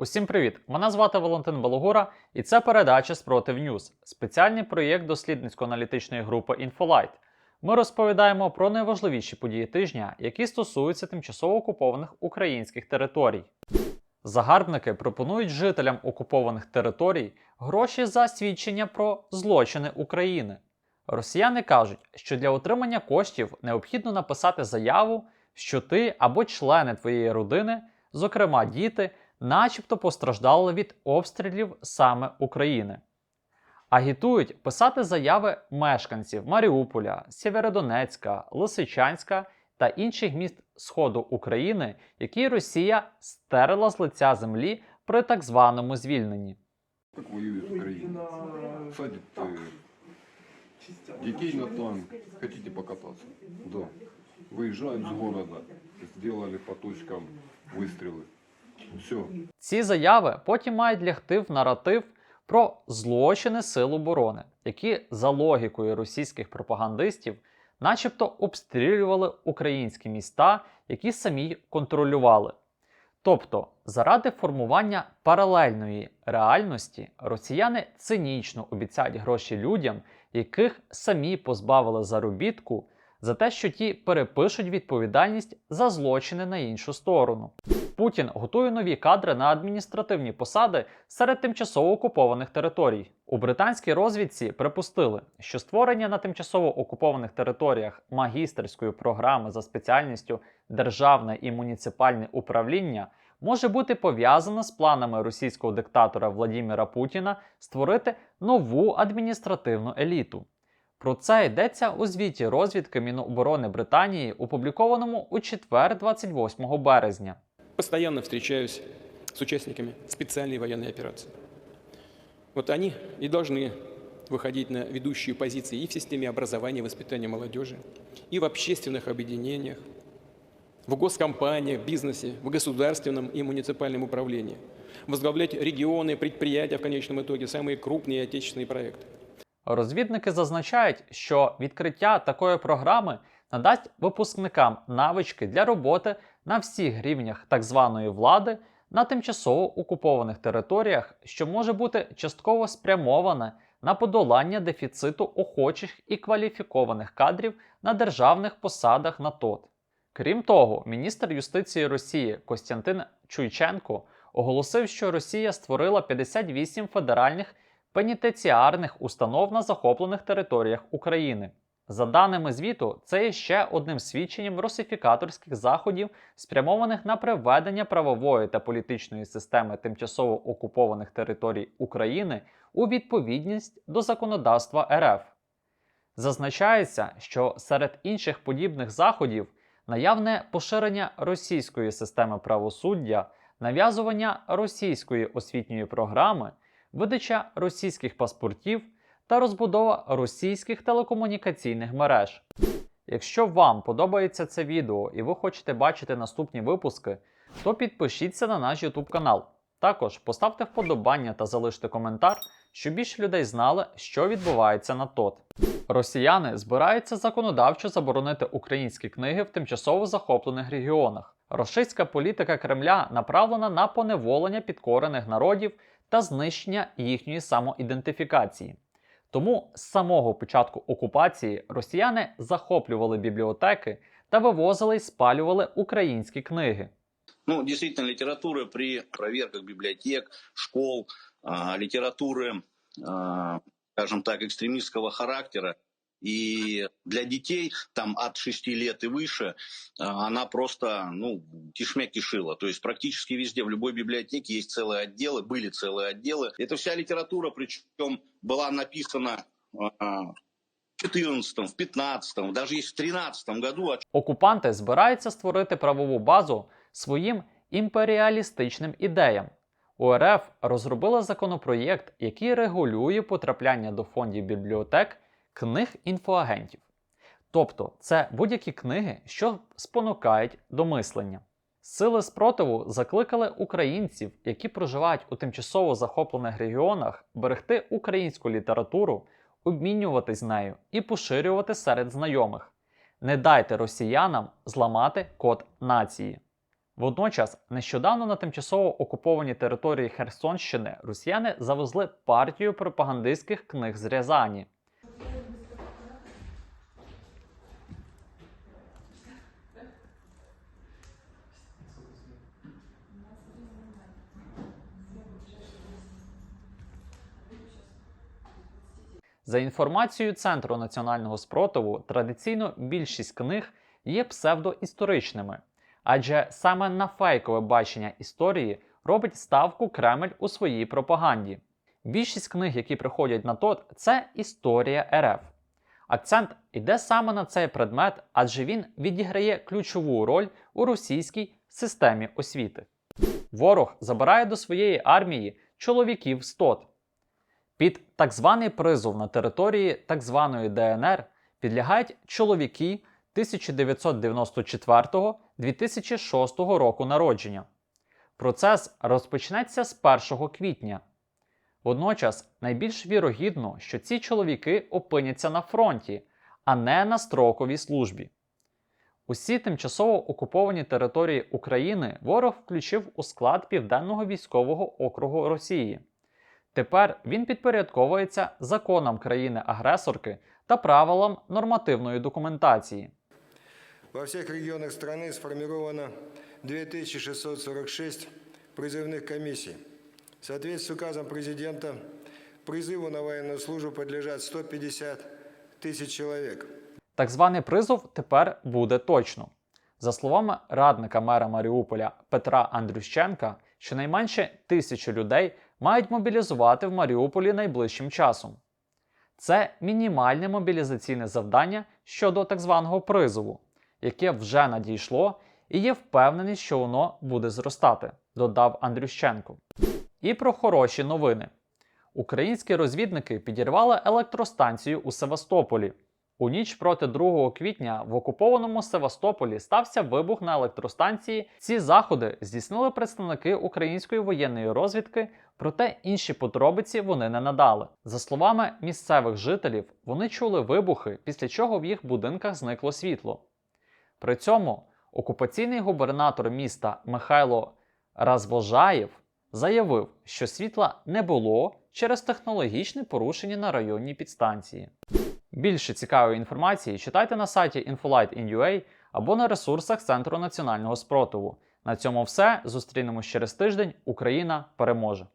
Усім привіт! Мене звати Валентин Балогура, і це передача Спротив Ньюз, спеціальний проєкт дослідницько-аналітичної групи Infolight. Ми розповідаємо про найважливіші події тижня, які стосуються тимчасово окупованих українських територій. Загарбники пропонують жителям окупованих територій гроші за свідчення про злочини України. Росіяни кажуть, що для отримання коштів необхідно написати заяву, що ти або члени твоєї родини, зокрема діти, начебто постраждали від обстрілів саме України. Агітують писати заяви мешканців Маріуполя, Сєвєродонецька, Лисичанська та інших міст Сходу України, які Росія стерла з лиця землі при так званому звільненні. Как воюет Украина? Садит э, детей на танк. Хотите покататься? Да. Выезжают с города. Сделали по точкам выстрелы. Все. Ці заяви потім мають лягти в наратив про злочини Сил оборони, які за логікою російських пропагандистів, начебто обстрілювали українські міста, які самі контролювали. Тобто, заради формування паралельної реальності росіяни цинічно обіцяють гроші людям, яких самі позбавили заробітку, за те, що ті перепишуть відповідальність за злочини на іншу сторону. Путін готує нові кадри на адміністративні посади серед тимчасово окупованих територій. У британській розвідці припустили, що створення на тимчасово окупованих територіях магістерської програми за спеціальністю державне і муніципальне управління може бути пов'язано з планами російського диктатора Владіміра Путіна створити нову адміністративну еліту. Про це йдеться у звіті розвідки Міноборони Британії, опублікованому у четвер, 28 березня. Постоянно встречаюсь с участниками специальной военной операции. Вот они и должны выходить на ведущие позиции и в системе образования и воспитания молодежи, и в общественных объединениях, в госкомпаниях, бизнесе, в государственном и муниципальном управлении, возглавлять регионы, предприятия в конечном итоге, самые крупные отечественные проекты. Розвідники зазначають, що відкриття такої програми надасть випускникам навички для роботи на всіх рівнях так званої влади на тимчасово окупованих територіях, що може бути частково спрямоване на подолання дефіциту охочих і кваліфікованих кадрів на державних посадах на ТОТ. Крім того, міністр юстиції Росії Костянтин Чуйченко оголосив, що Росія створила 58 федеральних пенітенціарних установ на захоплених територіях України. За даними звіту, це є ще одним свідченням русифікаторських заходів, спрямованих на приведення правової та політичної системи тимчасово окупованих територій України у відповідність до законодавства РФ. Зазначається, що серед інших подібних заходів наявне поширення російської системи правосуддя, нав'язування російської освітньої програми, видача російських паспортів та розбудова російських телекомунікаційних мереж. Якщо вам подобається це відео і ви хочете бачити наступні випуски, то підпишіться на наш YouTube канал. Також поставте вподобання та залиште коментар, щоб більше людей знали, що відбувається на ТОТ. Росіяни збираються законодавчо заборонити українські книги в тимчасово захоплених регіонах. Російська політика Кремля направлена на поневолення підкорених народів та знищення їхньої самоідентифікації. Тому з самого початку окупації росіяни захоплювали бібліотеки та вивозили й спалювали українські книги. Ну, действительно, литература при проверках библиотек, школ, литературы, скажем так, экстремистского характера. И для детей там от 6 лет и выше а, она просто, ну, кишмя кишила. То есть практически везде, в любой библиотеке есть целые отделы, были целые отделы. Это вся литература, причем была написана а, в 14 в 15 даже есть в 13 году, Окупанти збираються створити правову базу своїм імперіалістичним ідеям. У РФ розробили законопроєкт, який регулює потрапляння до фондів бібліотек книг інфоагентів. Тобто це будь-які книги, що спонукають до мислення. Сили спротиву закликали українців, які проживають у тимчасово захоплених регіонах, берегти українську літературу, обмінюватись нею і поширювати серед знайомих. Не дайте росіянам зламати код нації. Водночас, нещодавно на тимчасово окупованій території Херсонщини росіяни завезли партію пропагандистських книг з Рязані. За інформацією Центру національного спротиву, традиційно більшість книг є псевдоісторичними, адже саме на фейкове бачення історії робить ставку Кремль у своїй пропаганді. Більшість книг, які приходять на ТОТ, це історія РФ. Акцент іде саме на цей предмет, адже він відіграє ключову роль у російській системі освіти. Ворог забирає до своєї армії чоловіків з ТОТ. Під так званий призов на території так званої ДНР підлягають чоловіки 1994-2006 року народження. Процес розпочнеться з 1 квітня. Водночас найбільш вірогідно, що ці чоловіки опиняться на фронті, а не на строковій службі. Усі тимчасово окуповані території України ворог включив у склад Південного військового округу Росії. Тепер він підпорядковується законам країни-агресорки та правилам нормативної документації. Во всех регионах страны сформировано 2646 призывных комиссий. В соответствии с указом президента призыву на военную службу подлежат 150 тысяч человек. Так званий призов тепер буде точно. За словами радника мера Маріуполя Петра Андрющенка, щонайменше тисячу людей мають мобілізувати в Маріуполі найближчим часом. Це мінімальне мобілізаційне завдання щодо так званого призову, яке вже надійшло, і є впевненість, що воно буде зростати, додав Андрющенко. І про хороші новини. Українські розвідники підірвали електростанцію у Севастополі. У ніч проти 2 квітня в окупованому Севастополі стався вибух на електростанції. Ці заходи здійснили представники української воєнної розвідки, проте інші подробиці вони не надали. За словами місцевих жителів, вони чули вибухи, після чого в їх будинках зникло світло. При цьому окупаційний губернатор міста Михайло Развожаєв заявив, що світла не було через технологічне порушення на районній підстанції. Більше цікавої інформації читайте на сайті Infolight.in.ua або на ресурсах Центру національного спротиву. На цьому все. Зустрінемось через тиждень. Україна переможе!